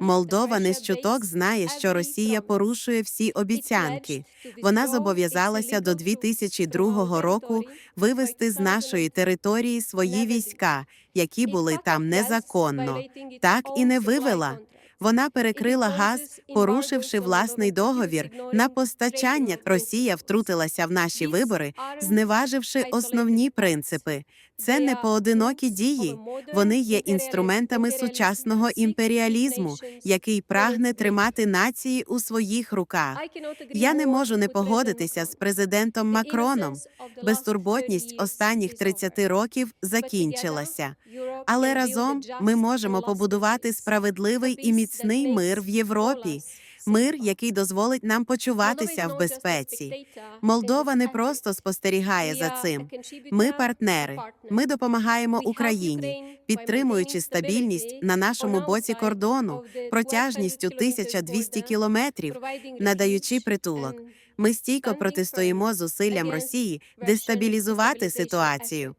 Молдова не з чуток знає, що Росія порушує всі обіцянки. Вона зобов'язалася до 2002 року вивести з нашої території свої війська, які були там незаконно. Так і не вивела. Вона перекрила газ, порушивши власний договір на постачання. Росія втрутилася в наші вибори, зневаживши основні принципи. Це не поодинокі дії. Вони є інструментами сучасного імперіалізму, який прагне тримати нації у своїх руках. Я не можу не погодитися з президентом Макроном. Безтурботність останніх 30 років закінчилася. Але разом ми можемо побудувати справедливий і міцний мир в Європі. Мир, який дозволить нам почуватися в безпеці. Молдова не просто спостерігає за цим. Ми партнери. Ми допомагаємо Україні, підтримуючи стабільність на нашому боці кордону протяжністю 1200 кілометрів, надаючи притулок. Ми стійко протистоїмо зусиллям Росії дестабілізувати ситуацію.